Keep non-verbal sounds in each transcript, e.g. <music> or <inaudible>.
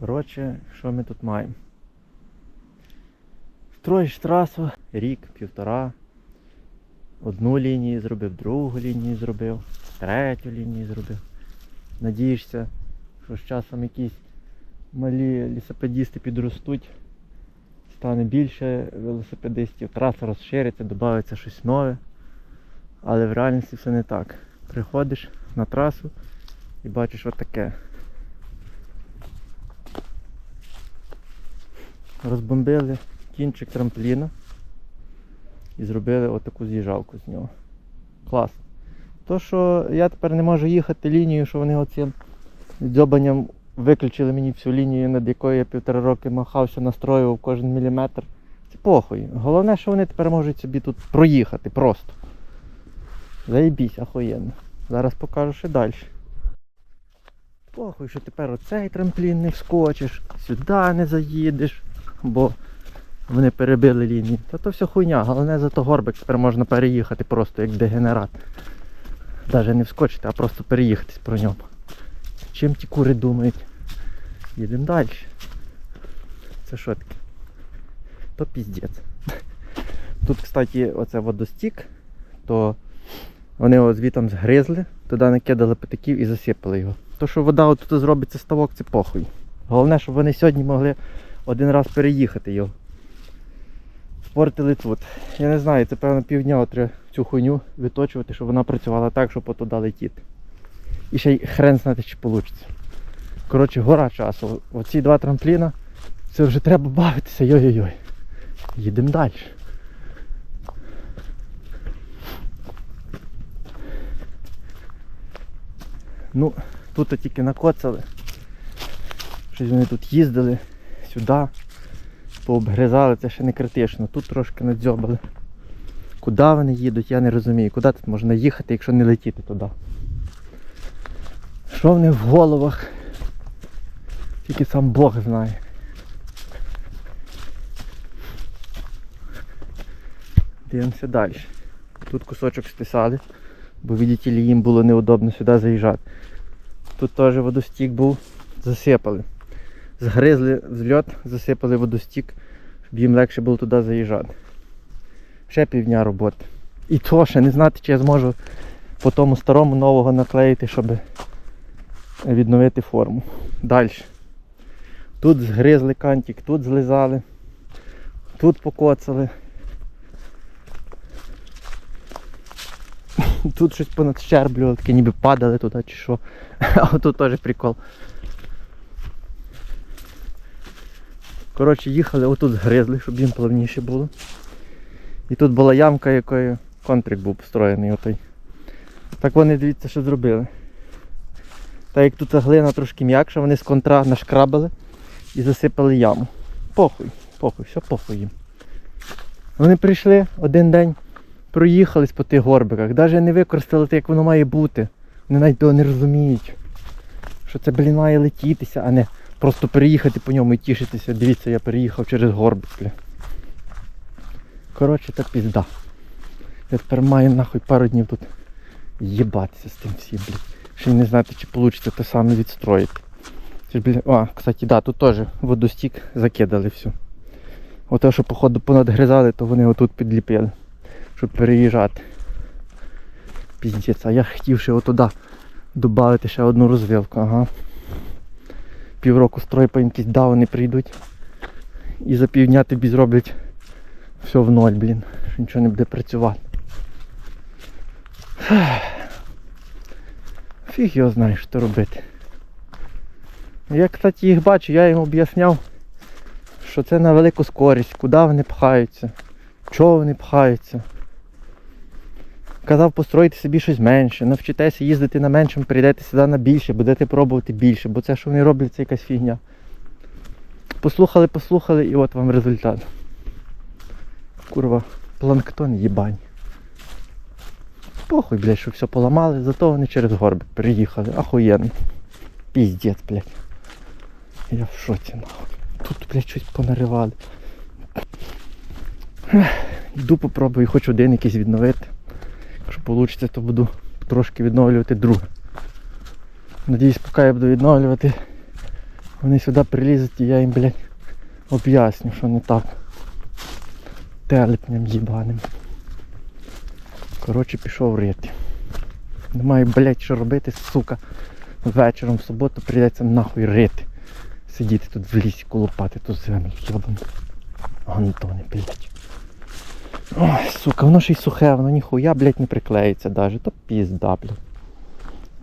Коротше, що ми тут маємо? Строїш трасу, рік, півтора. Одну лінію зробив, другу лінію зробив, третю лінію зробив. Надієшся, що з часом якісь малі лісопедісти підростуть, стане більше велосипедистів, траса розшириться, додається щось нове. Але в реальності все не так. Приходиш на трасу і бачиш отаке. Розбомбили кінчик трампліна і зробили отаку з'їжджалку з нього. Клас. То, що я тепер не можу їхати лінією, що вони оцим дзьобанням виключили мені всю лінію, над якою я півтора роки махався, настроював кожен міліметр. Це похуй. Головне, що вони тепер можуть собі тут проїхати просто. Заєбісь, ахуєнно. Зараз покажу ще далі. Похуй, що тепер оцей трамплін не вскочиш, сюди не заїдеш, бо вони перебили лінії. Та то все хуйня, головне зато горбик тепер можна переїхати просто як дегенерат. Навіть не вскочити, а просто переїхатись про ньому. Чим ті кури думають? Їдемо далі. Це що таке? То піздець. Тут, кстати, оце водостік, то вони його звітом згризли, туди накидали патиків і засипали його. То, що вода отут зробиться ставок, це похуй. Головне, щоб вони сьогодні могли один раз переїхати його. Спортили тут. Я не знаю, це певно півдня треба цю хуйню виточувати, щоб вона працювала так, щоб отуди летіти. І ще й хрен знати, чи вийде. Коротше, гора часу. Оці два трампліна, це вже треба бавитися, йой-йой-йой. Їдемо далі. Ну, тут тільки накоцали. Щось вони тут їздили сюди, пообгризали, це ще не критично. Тут трошки надзьобали. Куди вони їдуть, я не розумію. Куди тут можна їхати, якщо не летіти туди. Що в них в головах? Тільки сам Бог знає. Дивимося далі. Тут кусочок стисали, бо ли, їм було неудобно сюди заїжджати. Тут теж водостік був, засипали. Згризли взльот, засипали водостік, щоб їм легше було туди заїжджати. Ще півдня роботи. І то ще не знати, чи я зможу по тому старому нового наклеїти, щоб відновити форму. Далі. Тут згризли кантик, тут злизали, тут покоцали. Тут щось понадщерблювали, таке ніби падали туди чи що. <laughs> А тут теж прикол. Коротше, їхали, отут згризли, щоб їм плавніше було. І тут була ямка, якою контрик був построєний отой. Так вони дивіться, що зробили. Так як тут глина трошки м'якша, вони з контра нашкрабили і засипали яму. Похуй, похуй, все похуй їм. Вони прийшли один день, проїхались по тих горбиках, навіть не використали те, як воно має бути. Вони навіть того не розуміють. Що це, блін, має летітися, а не просто переїхати по ньому і тішитися. Дивіться, я переїхав через. Бля. Коротше, та пізда. Я тепер маю нахуй пару днів тут їбатися з тим всім, блядь. Ще й не знати, чи вийде те саме відстроїти. Блін, а, кстати, да, тут теж водостік закидали всю. Ото, що походу понадгризали, то вони отут підліпили, щоб переїжджати. Піздець, а я хотів ще отуди додати ще одну розвилку, ага. Півроку стройпа якісь дауни прийдуть. І за півдня тобі зроблять все в ноль, блін. Що нічого не буде працювати. Фіг його знає, що робити. Я, кстати, їх бачу, я їм об'ясняв, що це на велику скорість, куди вони пхаються, чого вони пхаються. Казав построїти собі щось менше, навчитеся їздити на меншому, прийдете сюди на більше, будете пробувати більше, бо це, що вони роблять, це якась фігня. Послухали, послухали і от вам результат. Курва, планктон їбань. Похуй, блядь, що все поламали, зато вони через горбик приїхали. Ахуєнно. Піздець, блядь. Я в шоці нахуй. Тут, блядь, щось понаривали. Йду попробую, хоч один якийсь відновити. Якщо вийде, то буду трошки відновлювати друге. Надіюсь, поки я буду відновлювати, Вони сюди прилізуть і я їм, блядь, об'ясню, що не так. Телепням їбаним. Коротше, пішов рити. Немає, блядь, що робити, сука. Вечором в суботу прийдеться нахуй рити. Сидіти тут в лісі, колупати ту землю, йобану. Гантони, блядь. Ой, сука, воно ж і сухе, воно ніхуя, блядь, не приклеїться даже. То пізда, блядь.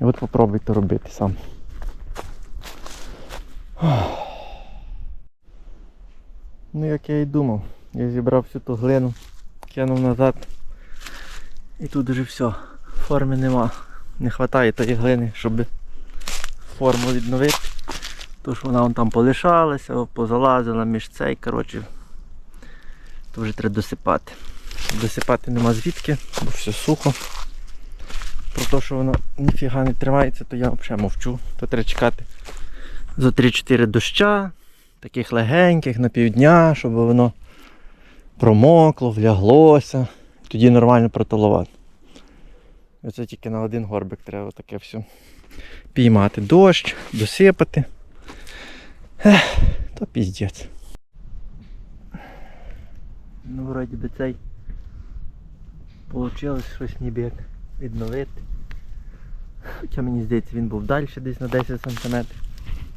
І от попробуй то робити сам. Ну як я і думав, я зібрав всю ту глину, кинув назад. І тут вже все. Форми нема. Не вистачає тої глини, щоб форму відновити. Тож вона вон там полишалася, позалазила між цей, коротше. То вже треба досипати. Досипати нема звідки, бо все сухо. Про те, що воно ніфіга не тримається, то я взагалі мовчу. То треба чекати за 3-4 доща, таких легеньких на півдня, щоб воно промокло, вляглося. Тоді нормально протолувати. Оце тільки на один горбик треба таке все піймати. Дощ, досипати. Ех, то піздець. Ну, вроді би цей Получилось щось ніби як відновити. Хоча мені здається він був далі десь на 10 см.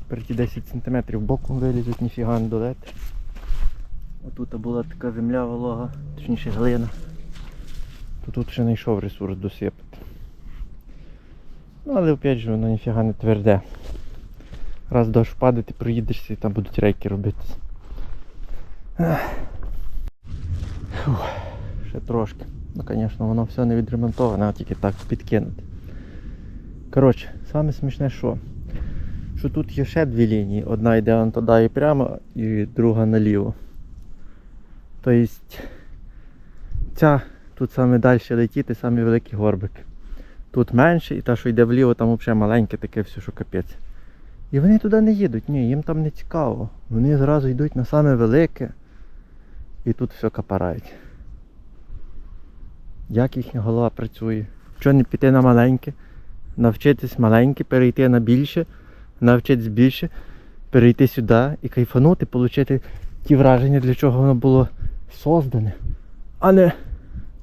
Тепер ті 10 см боком вилізуть, ніфіга не долети. Отут була така земля волога, точніше глина. То тут ще не йшов ресурс досипати. Ну але опять же воно ніфіга не тверде. Раз дощ впаде, ти проїдешся і там будуть рейки робитися. Ще трошки. Ну, звісно, воно все не відремонтоване, а тільки так підкинути. Коротше, саме смішне що? Що тут є ще дві лінії. Одна йде вон туди і прямо, і друга наліво. Тобто ця тут саме далі летіти, саме великий горбик. Тут менше і та, що йде вліво, там взагалі маленьке таке все, що капець. І вони туди не їдуть, ні, їм там не цікаво. Вони зразу йдуть на саме велике і тут все капарають. Як їхня голова працює? Чого не піти на маленьке? Навчитись маленьке, перейти на більше, навчитись більше, перейти сюди і кайфанути, отримати ті враження, для чого воно було создане, а не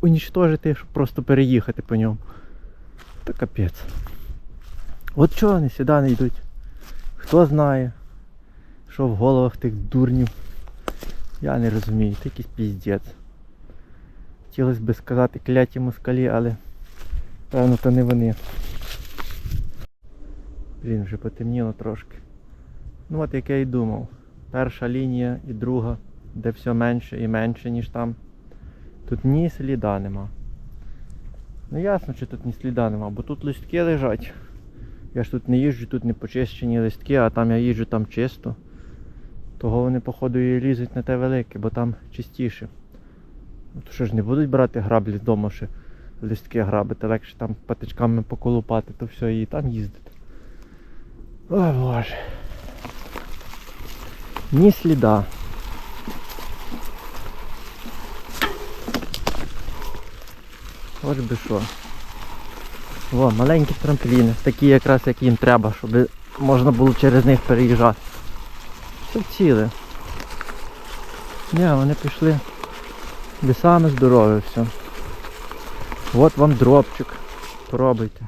унічтожити, щоб просто переїхати по ньому. Та капець. От чого вони сюди не йдуть? Хто знає, що в головах тих дурнів. Я не розумію, це якийсь піздець. Хотілося б сказати кляті москалі, але певно то не вони. Блін, вже потемніло трошки. Ну от як я і думав. Перша лінія і друга, де все менше і менше, ніж там. Тут ні сліда нема. Ну ясно, що тут ні сліда нема, бо тут листки лежать. Я ж тут не їжджу, тут не почищені листки, а там я їжджу там чисто. Того вони, походу, і лізуть на те велике, бо там чистіше. Що ж не будуть брати граблі вдома, ще листки грабити, легше там патичками поколупати, то все, і там їздити. Ой боже. Ні сліда. Ось би що. О, маленькі трампліни, такі якраз як їм треба, щоб можна було через них переїжджати. Все ціле. Ні, вони пішли. Де саме все. От вам дропчик. Пробуйте.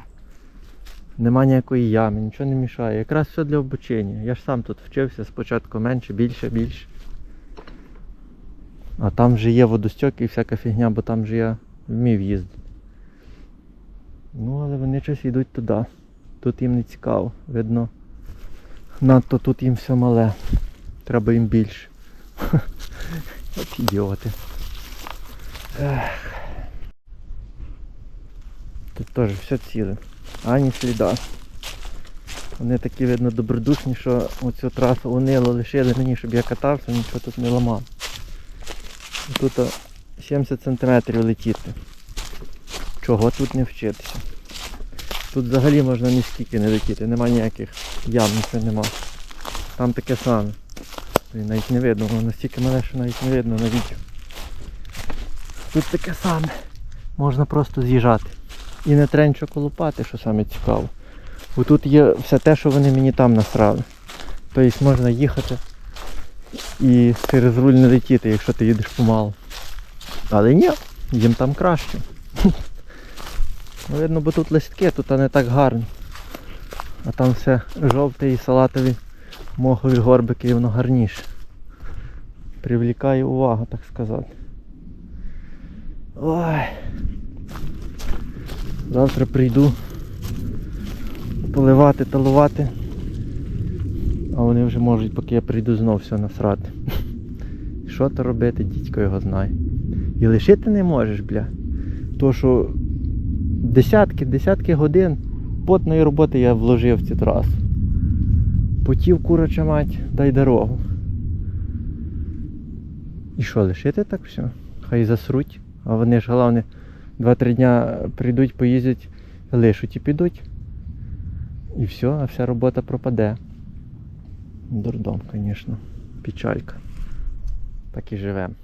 Нема ніякої ями, нічого не мішає. Якраз все для обучення. Я ж сам тут вчився спочатку менше, більше, більше. А там вже є водостьок і всяка фігня, бо там же я вмів їздити. Ну, але вони щось йдуть туди. Тут їм не цікаво, видно. Надто тут їм все мале. Треба їм більше. <laughs> От ідіоти. Ех. Тут теж все ціле. Ані сліда. Вони такі, видно, добродушні, що оцю трасу унило лишили мені, щоб я катався, нічого тут не ламав. Тут 70 см летіти. Чого тут не вчитися? Тут взагалі можна ні скільки не летіти, нема ніяких ям, нічого нема. Там таке саме. Навіть не видно, воно настільки мале, що навіть не видно на відео. Тут таке саме. Можна просто з'їжджати. І не треба нічого колупати, що саме цікаво. Бо тут є все те, що вони мені там насрали. Тобто можна їхати і через руль не летіти, якщо ти їдеш помалу. Але ні, їм там краще. Ну, видно, бо тут листки, тут не так гарно. А там все жовте і салатові мохові горбики, і воно гарніше. Привлікає увагу, так сказати. Ой. Завтра прийду поливати, талувати. А вони вже можуть, поки я прийду знов все насрати. <laughs> Що то робити, дідько його знає. І лишити не можеш, бля. То що десятки, десятки годин потної роботи я вложив в ці траси. Потів куроча мать, дай дорогу. І що, лишити так все? Хай засруть. А вони ж головне 2-3 дня прийдуть, поїздять, лишуть і підуть. І все, а вся робота пропаде. Дурдом, звісно. Печалька. Так і живемо.